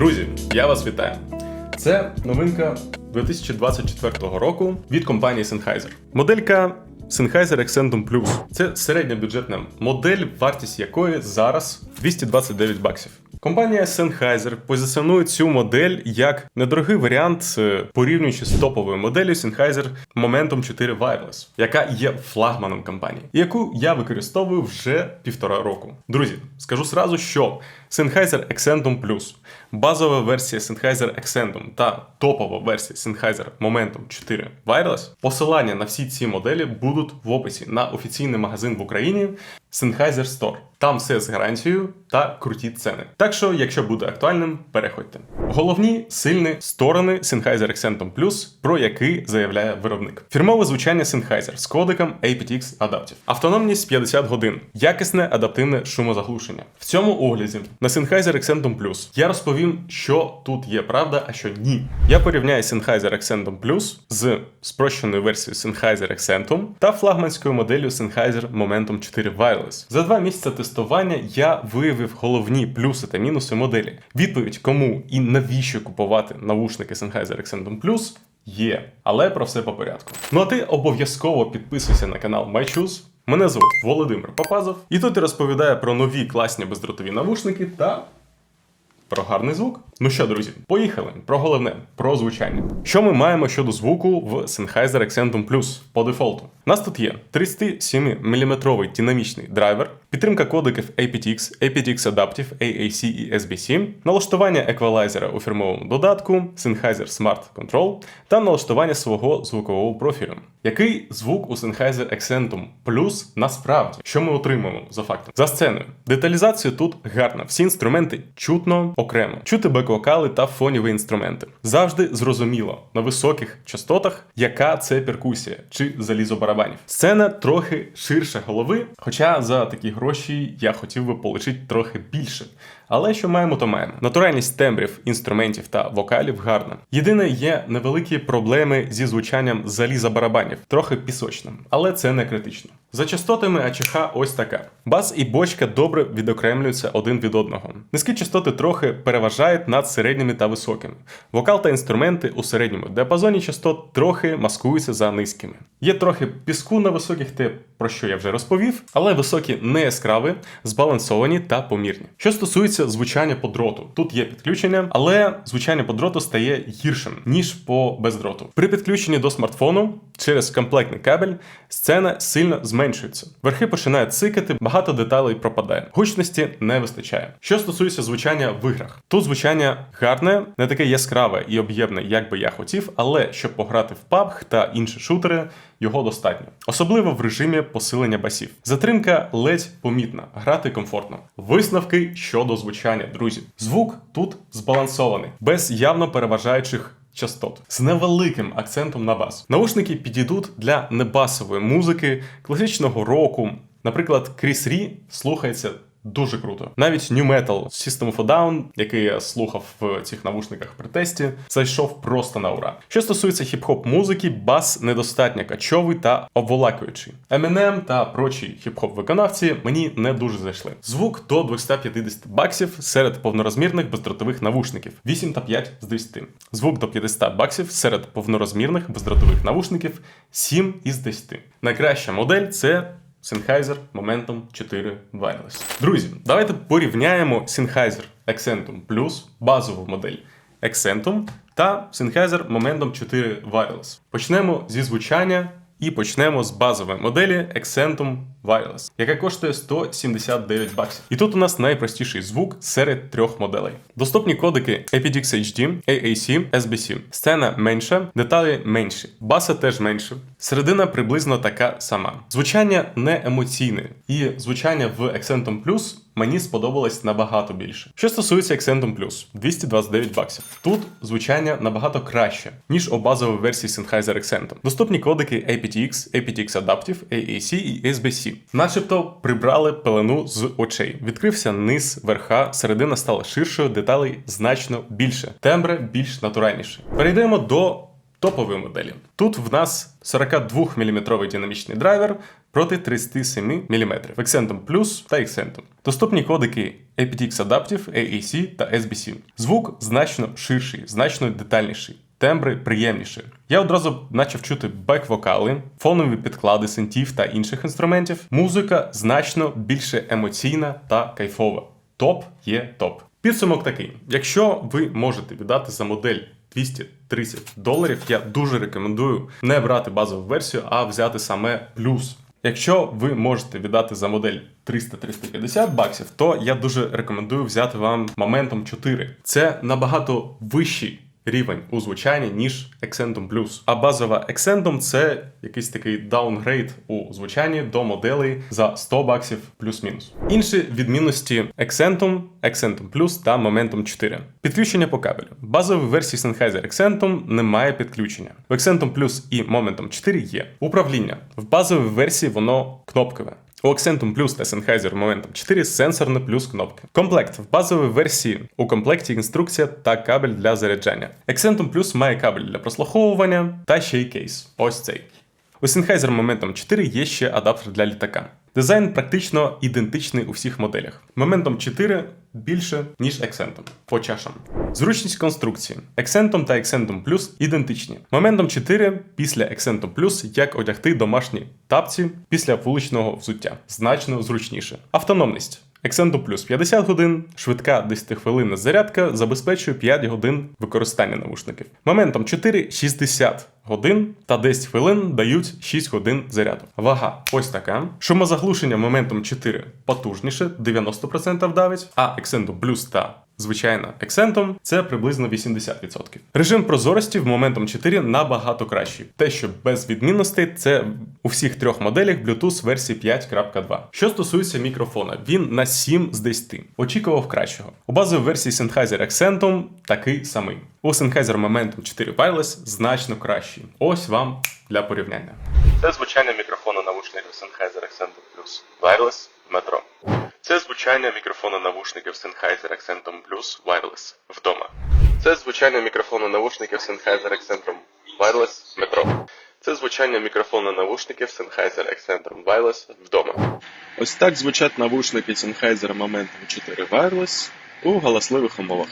Друзі, я вас вітаю. Це новинка 2024 року від компанії Sennheiser. Моделька Sennheiser Accentum Plus. Це середньобюджетна модель, вартість якої зараз 229 баксів. Компанія Sennheiser позиціонує цю модель як недорогий варіант, е, порівнюючи з топовою моделлю Sennheiser Momentum 4 Wireless, яка є флагманом компанії, яку я використовую вже півтора року. Друзі, скажу сразу, що Sennheiser Accentum Plus, базова версія Sennheiser Accentum та топова версія Sennheiser Momentum 4 Wireless, посилання на всі ці моделі будуть в описі на офіційний магазин в Україні Sennheiser Store. Там все з гарантією та круті ціни. Так що, якщо буде актуальним, переходьте. Головні сильні сторони Sennheiser Accentum Plus, про який заявляє виробник. Фірмове звучання Sennheiser з кодеком aptX Adaptive. Автономність 50 годин, якісне адаптивне шумозаглушення. В цьому огляді на Sennheiser Accentum Plus я розповім, що тут є правда, а що ні. Я порівняю Sennheiser Accentum Plus з спрощеною версією Sennheiser Accentum та флагманською моделлю Sennheiser Momentum 4 Wireless. За два місяці тестування я виявив головні плюси та мінуси моделі. Відповідь, кому і навіщо купувати навушники Sennheiser Accentum Plus є. Але про все по порядку. Ну а ти обов'язково підписуйся на канал MyChoose. Мене звуть Володимир Папазов, і тут я розповідаю про нові класні бездротові навушники та про гарний звук. Ну що, друзі, поїхали. Про головне, про звучання. Що ми маємо щодо звуку в Sennheiser Accentum Plus по дефолту? У нас тут є 37-мм динамічний драйвер, підтримка кодеків aptX, aptX Adaptive, AAC і SBC, налаштування еквалайзера у фірмовому додатку, Sennheiser Smart Control та налаштування свого звукового профілю. Який звук у Sennheiser Accentum Plus насправді? Що ми отримуємо за фактом? За сценою. Деталізація тут гарна. Всі інструменти чутно окремо. Чути бек-вокали та фоніві інструменти. Завжди зрозуміло на високих частотах, яка це перкусія чи залізо барабанів. Сцена трохи ширше голови, хоча за такі гроші я хотів би полишити трохи більше. Але що маємо, то маємо. Натуральність тембрів, інструментів та вокалів гарна. Єдине є невеликі проблеми зі звучанням заліза барабанів, трохи пісочним, але це не критично. За частотами АЧХ ось така. Бас і бочка добре відокремлюються один від одного. Низькі частоти трохи переважають над середніми та високими. Вокал та інструменти у середньому діапазоні частот трохи маскуються за низькими. Є трохи піску на високих, те про що я вже розповів, але високі не яскраві, збалансовані та помірні. Що стосується звучання по дроту, тут є підключення, але звучання по дроту стає гіршим ніж по бездроту. При підключенні до смартфону через комплектний кабель сцена сильно зменшується. Верхи починають цикати, багато деталей пропадає. Гучності не вистачає. Що стосується звучання в іграх, тут звучання гарне, не таке яскраве і об'ємне, як би я хотів, але щоб пограти в PUBG та інші шутери, його достатньо, особливо в режимі посилення басів. Затримка ледь помітна, грати комфортно. Висновки щодо звучання, друзі. Звук тут збалансований, без явно переважаючих. Частот з невеликим акцентом на бас. Наушники підійдуть для небасової музики, класичного року. Наприклад, Кріс Рі слухається дуже круто. Навіть New Metal System of a Down, який я слухав в цих навушниках при тесті, зайшов просто на ура. Що стосується хіп-хоп музики, бас недостатньо качовий та обволакуючий. Eminem та прочі хіп-хоп виконавці мені не дуже зайшли. Звук до 250 баксів серед повнорозмірних бездротових навушників 8 та 5 з 10. Звук до 50 баксів серед повнорозмірних бездротових навушників 7 із 10. Найкраща модель це Sennheiser Momentum 4 Wireless. Друзі, давайте порівняємо Sennheiser Accentum Plus базову модель Accentum та Sennheiser Momentum 4 Wireless. Почнемо зі звучання і почнемо з базової моделі Accentum Wireless, яка коштує 179 баксів. І тут у нас найпростіший звук серед трьох моделей. Доступні кодики aptX HD, AAC, SBC. Сцена менша, деталі менші, баса теж менше. Середина приблизно така сама. Звучання не емоційне, і звучання в Accentum Plus мені сподобалось набагато більше. Що стосується Accentum Plus, 229 баксів. Тут звучання набагато краще, ніж у базовій версії Sennheiser Accentum. Доступні кодики aptX, aptX Adaptive, AAC і SBC. Начебто прибрали пелену з очей. Відкрився низ, верха, середина стала ширшою, деталей значно більше. Тембре більш натуральніше. Перейдемо до топові моделі. Тут в нас 42 мм динамічний драйвер проти 37 мм в Excentum Plus та Excentum. Доступні кодики aptX Adaptive, AAC та SBC. Звук значно ширший, значно детальніший. Тембри приємніші. Я одразу почав чути бек-вокали, фонові підклади синтів та інших інструментів. Музика значно більше емоційна та кайфова. Топ є топ. Підсумок такий: якщо ви можете віддати за модель 230 доларів, я дуже рекомендую не брати базову версію, а взяти саме плюс. Якщо ви можете віддати за модель 300-350 баксів, то я дуже рекомендую взяти вам Momentum 4. Це набагато вищий рівень у звучанні, ніж Excentum Plus. А базова Excentum це якийсь такий даунгрейд у звучанні до моделей за 100 баксів плюс-мінус. Інші відмінності Excentum, Excentum Plus та Momentum 4. Підключення по кабелю. Базовій версії Sennheiser Excentum немає підключення. В Excentum Plus і Momentum 4 є. Управління. В базовій версії воно кнопкове. У Accentum Plus та Sennheiser Momentum 4 сенсорне плюс кнопки. Комплект в базовій версії у комплекті інструкція та кабель для заряджання. Accentum Plus має кабель для прослуховування та ще й кейс. Ось цей. У Sennheiser Momentum 4 є ще адаптер для літака. Дизайн практично ідентичний у всіх моделях. Momentum 4 більше, ніж Accentum по чашам. Зручність конструкції. Ексентом та Ексентом Plus ідентичні. Моментом 4 після Ексентом Plus як одягти домашні тапці після вуличного взуття. Значно зручніше. Автономність. Ексенту Plus 50 годин, швидка 10 хвилинна зарядка забезпечує 5 годин використання навушників. Моментом 4 60 годин та 10 хвилин дають 6 годин заряду. Вага ось така. Шумозаглушення моментом 4 потужніше, 90% давить, а ексенду плюс та Звичайно, ексентом це приблизно 80%. Режим прозорості в моментом 4 набагато кращий. Те, що без відмінностей, це у всіх трьох моделях Bluetooth версії 5.2. Що стосується мікрофона, він на 7 з 10. Очікував кращого. У базовій версії Sennheiser Accentum такий самий. У Sennheiser Momentum 4 Wireless значно кращий. Ось вам для порівняння. Це звучання мікрофону навушників Sennheiser Accentum Plus Wireless метро. Це звучання мікрофону навушників Sennheiser Accentum Plus Wireless вдома. Це звучання мікрофону навушників Sennheiser Accentum Wireless метро. Це звучання мікрофона навушників Sennheiser Accentum Wireless вдома. Ось так звучать навушники Sennheiser Momentum 4 Wireless у галасливих умовах.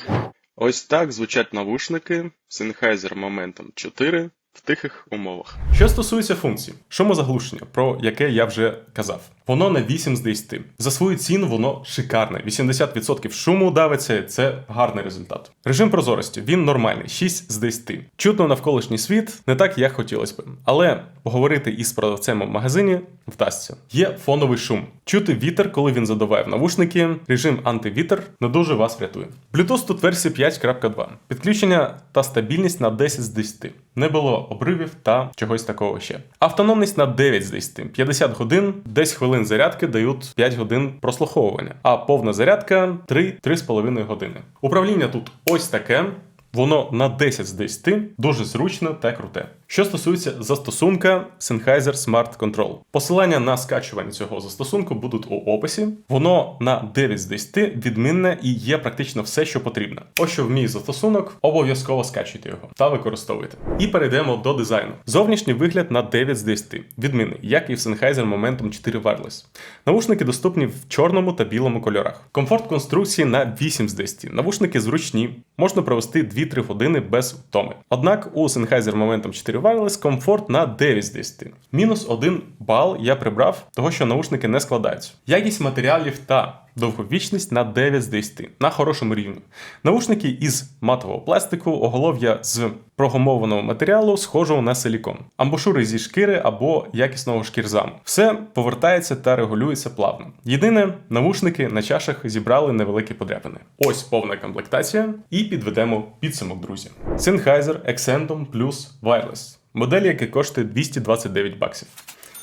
Ось так звучать навушники Sennheiser Momentum 4 в тихих умовах. Що стосується функцій, шумозаглушення, про яке я вже казав, воно на 8 з 10. За свою ціну воно шикарне. 80% шуму давиться, це гарний результат. Режим прозорості він нормальний, 6 з 10. Чутно навколишній світ не так, як хотілося б. Але поговорити із продавцем в магазині вдасться. Є фоновий шум. Чути вітер, коли він задуває в навушники. Режим антивітер не дуже вас врятує. Bluetooth тут версія 5.2. Підключення та стабільність на 10 з 10. Не було обривів та чогось такого ще. Автономність на 9 з 10. 50 годин, 10 хвилин зарядки дають 5 годин прослуховування, а повна зарядка 3-3,5 години. Управління тут ось таке. Воно на 10 з 10 дуже зручне та круте. Що стосується застосунка Sennheiser Smart Control. Посилання на скачування цього застосунку будуть у описі. Воно на 9 з 10 відмінне і є практично все, що потрібно. Ось що вміє застосунок, обов'язково скачуйте його та використовуйте. І перейдемо до дизайну. Зовнішній вигляд на 9 з 10, відмінний, як і в Sennheiser Momentum 4 Wireless. Навушники доступні в чорному та білому кольорах. Комфорт конструкції на 8 з 10. Навушники зручні, можна провести 2-3 години без втоми. Однак у Sennheiser Momentum 4 Wireless комфорт на 9 з 10. Мінус 1 бал я прибрав, того що наушники не складаються. Якість матеріалів та довговічність на 9 з 10 на хорошому рівні. Наушники із матового пластику, оголов'я з прогумованого матеріалу, схожого на силікон, амбушури зі шкіри або якісного шкірзаму. Все повертається та регулюється плавно. Єдине, навушники на чашах зібрали невеликі подряпини. Ось повна комплектація, і підведемо підсумок, друзі. Sennheiser Excentum Plus Wireless. Модель, яка коштує 229 баксів.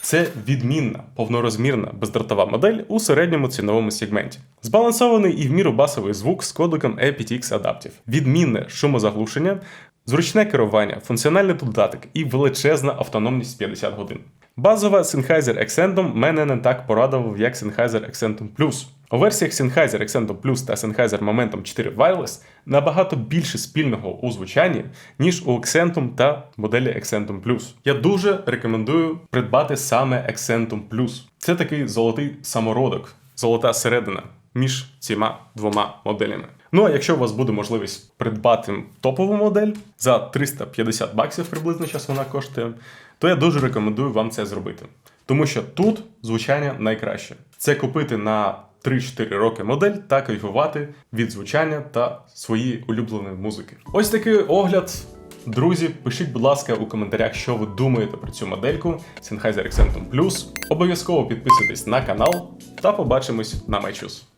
Це відмінна, повнорозмірна бездротова модель у середньому ціновому сегменті. Збалансований і в міру басовий звук з кодиком aptX Adaptive, відмінне шумозаглушення, зручне керування, функціональний додаток і величезна автономність 50 годин. Базова Sennheiser Accentum мене не так порадував, як Sennheiser Accentum Plus. У версіях Sennheiser Accentum Plus та Sennheiser Momentum 4 Wireless набагато більше спільного у звучанні, ніж у Accentum та моделі Accentum Plus. Я дуже рекомендую придбати саме Accentum Plus. Це такий золотий самородок, золота середина між цими двома моделями. Ну а якщо у вас буде можливість придбати топову модель за 350 баксів, приблизно час вона коштує, то я дуже рекомендую вам це зробити. Тому що тут звучання найкраще. Це купити на 3-4 роки модель та кайфувати від звучання та своєї улюбленої музики. Ось такий огляд. Друзі, пишіть, будь ласка, у коментарях, що ви думаєте про цю модельку Sennheiser Accentum Plus. Обов'язково підписуйтесь на канал та побачимось на MyChoose.